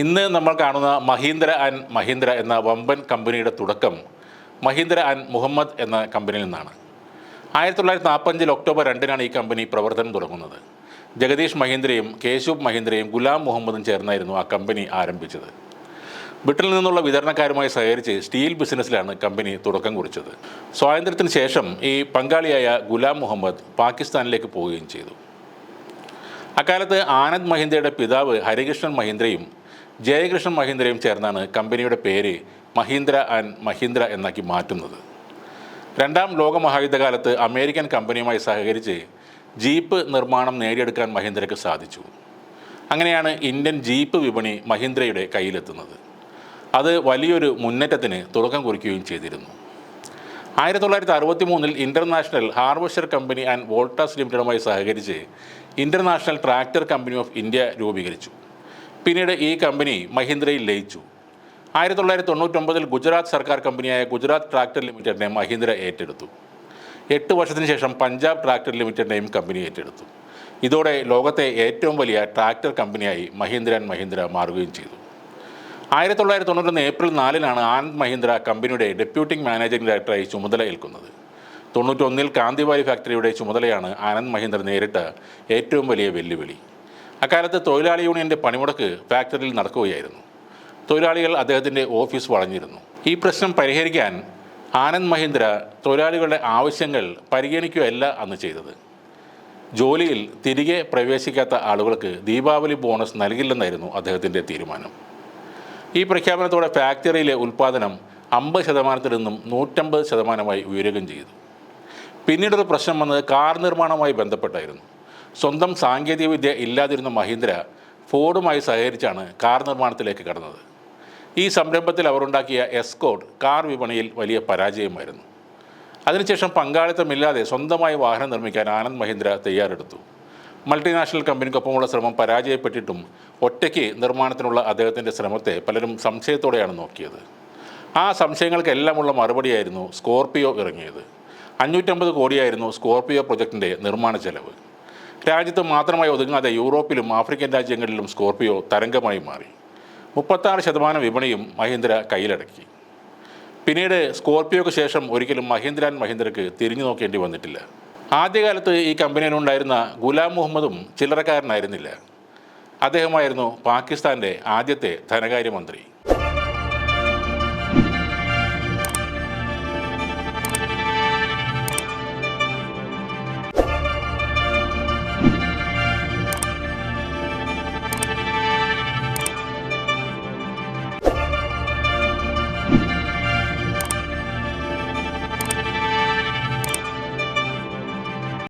ഇന്ന് നമ്മൾ കാണുന്ന മഹീന്ദ്ര ആൻഡ് മഹീന്ദ്ര എന്ന വമ്പൻ കമ്പനിയുടെ തുടക്കം മഹീന്ദ്ര ആൻഡ് മുഹമ്മദ് എന്ന കമ്പനിയിൽ നിന്നാണ്. ആയിരത്തി തൊള്ളായിരത്തി നാൽപ്പഞ്ചിൽ ഒക്ടോബർ രണ്ടിനാണ് ഈ കമ്പനി പ്രവർത്തനം തുടങ്ങുന്നത്. ജഗദീഷ് മഹീന്ദ്രയും കേശവ് മഹീന്ദ്രയും ഗുലാം മുഹമ്മദും ചേർന്നായിരുന്നു ആ കമ്പനി ആരംഭിച്ചത്. ബ്രിട്ടനിൽ നിന്നുള്ള വിതരണക്കാരുമായി സഹകരിച്ച് സ്റ്റീൽ ബിസിനസ്സിലാണ് കമ്പനി തുടക്കം കുറിച്ചത്. സ്വാതന്ത്ര്യത്തിന് ശേഷം ഈ പങ്കാളിയായ ഗുലാം മുഹമ്മദ് പാകിസ്ഥാനിലേക്ക് പോവുകയും ചെയ്തു. അക്കാലത്ത് ആനന്ദ് മഹീന്ദ്രയുടെ പിതാവ് ഹരികൃഷ്ണൻ മഹീന്ദ്രയും ജയകൃഷ്ണൻ മഹീന്ദ്രയും ചേർന്നാണ് കമ്പനിയുടെ പേര് മഹീന്ദ്ര ആൻഡ് മഹീന്ദ്ര എന്നാക്കി മാറ്റുന്നത്. രണ്ടാം ലോകമഹായുദ്ധകാലത്ത് അമേരിക്കൻ കമ്പനിയുമായി സഹകരിച്ച് ജീപ്പ് നിർമ്മാണം നേടിയെടുക്കാൻ മഹീന്ദ്രയ്ക്ക് സാധിച്ചു. അങ്ങനെയാണ് ഇന്ത്യൻ ജീപ്പ് വിപണി മഹീന്ദ്രയുടെ കയ്യിലെത്തുന്നത്. അത് വലിയൊരു മുന്നേറ്റത്തിന് തുടക്കം കുറിക്കുകയും ചെയ്തിരുന്നു. ആയിരത്തി തൊള്ളായിരത്തി അറുപത്തി മൂന്നിൽ international harvester company and Voltas ലിമിറ്റഡുമായി സഹകരിച്ച് international tractor company of India രൂപീകരിച്ചു. പിന്നീട് ഈ കമ്പനി മഹീന്ദ്രയിൽ ലയിച്ചു. ആയിരത്തി തൊള്ളായിരത്തി തൊണ്ണൂറ്റൊമ്പതിൽ ഗുജറാത്ത് സർക്കാർ കമ്പനിയായ ഗുജറാത്ത് ട്രാക്ടർ ലിമിറ്റഡിനെ മഹീന്ദ്ര ഏറ്റെടുത്തു. എട്ട് വർഷത്തിന് ശേഷം പഞ്ചാബ് ട്രാക്ടർ ലിമിറ്റഡിനെയും കമ്പനി ഏറ്റെടുത്തു. ഇതോടെ ലോകത്തെ ഏറ്റവും വലിയ ട്രാക്ടർ കമ്പനിയായി മഹീന്ദ്ര ആൻഡ് മഹീന്ദ്ര മാറുകയും ചെയ്തു. ആയിരത്തി തൊള്ളായിരത്തി തൊണ്ണൂറ്റൊന്ന് ഏപ്രിൽ നാലിനാണ് ആനന്ദ് മഹീന്ദ്ര കമ്പനിയുടെ ഡെപ്യൂട്ടിംഗ് മാനേജിംഗ് ഡയറക്ടറായി ചുമതല ഏൽക്കുന്നത്. തൊണ്ണൂറ്റൊന്നിൽ കാന്തിവാലി ഫാക്ടറിയുടെ ചുമതലയാണ് ആനന്ദ് മഹീന്ദ്ര നേരിട്ട ഏറ്റവും വലിയ വെല്ലുവിളി. അക്കാലത്ത് തൊഴിലാളി യൂണിയന്റെ പണിമുടക്ക് ഫാക്ടറിയിൽ നടക്കുകയായിരുന്നു. തൊഴിലാളികൾ അദ്ദേഹത്തിന്റെ ഓഫീസ് വളഞ്ഞിരുന്നു. ഈ പ്രശ്നം പരിഹരിക്കാൻ ആനന്ദ് മഹീന്ദ്ര തൊഴിലാളികളുടെ ആവശ്യങ്ങൾ പരിഗണിക്കുകയല്ല അന്ന് ചെയ്തത്. ജോലിയിൽ തിരികെ പ്രവേശിക്കാത്ത ആളുകൾക്ക് ദീപാവലി ബോണസ് നൽകില്ലെന്നായിരുന്നു അദ്ദേഹത്തിന്റെ തീരുമാനം. ഈ പ്രഖ്യാപനത്തോടെ ഫാക്ടറിയിലെ ഉൽപ്പാദനം അമ്പത് ശതമാനത്തിൽ നിന്നും നൂറ്റമ്പത് ശതമാനമായി ഉയരുകയും ചെയ്തു. പിന്നീടൊരു പ്രശ്നം വന്നത് കാർ നിർമ്മാണവുമായി ബന്ധപ്പെട്ടായിരുന്നു. സ്വന്തം സാങ്കേതികവിദ്യ ഇല്ലാതിരുന്ന മഹീന്ദ്ര ഫോർഡുമായി സഹകരിച്ചാണ് കാർ നിർമ്മാണത്തിലേക്ക് കടന്നത്. ഈ സംരംഭത്തിൽ അവർ ഉണ്ടാക്കിയ എസ്കോട്ട് കാർ വിപണിയിൽ വലിയ പരാജയമായിരുന്നു. അതിനുശേഷം പങ്കാളിത്തമില്ലാതെ സ്വന്തമായി വാഹനം നിർമ്മിക്കാൻ ആനന്ദ് മഹീന്ദ്ര തയ്യാറെടുത്തു. മൾട്ടിനാഷണൽ കമ്പനിക്കൊപ്പമുള്ള ശ്രമം പരാജയപ്പെട്ടിട്ടും ഒറ്റയ്ക്ക് നിർമ്മാണത്തിനുള്ള അദ്ദേഹത്തിന്റെ ശ്രമത്തെ പലരും സംശയത്തോടെയാണ് നോക്കിയത്. ആ സംശയങ്ങൾക്കെല്ലാമുള്ള മറുപടിയായിരുന്നു സ്കോർപിയോ ഇറങ്ങിയത്. അഞ്ഞൂറ്റമ്പത് കോടിയായിരുന്നു സ്കോർപിയോ പ്രൊജക്ടിന്റെ നിർമ്മാണ ചെലവ്. രാജ്യത്ത് മാത്രമായി ഒതുങ്ങാതെ യൂറോപ്പിലും ആഫ്രിക്കൻ രാജ്യങ്ങളിലും സ്കോർപിയോ തരംഗമായി മാറി. മുപ്പത്താറ് ശതമാനം വിപണിയും മഹീന്ദ്ര കയ്യിലടക്കി. പിന്നീട് സ്കോർപിയോക്ക് ശേഷം ഒരിക്കലും മഹീന്ദ്ര ആൻഡ് മഹീന്ദ്രക്ക് തിരിഞ്ഞു നോക്കേണ്ടി വന്നിട്ടില്ല. ആദ്യകാലത്ത് ഈ കമ്പനിയിലുണ്ടായിരുന്ന ഗുലാം മുഹമ്മദും ചില്ലറക്കാരനായിരുന്നില്ല. അദ്ദേഹമായിരുന്നു പാകിസ്ഥാന്റെ ആദ്യത്തെ ധനകാര്യമന്ത്രി.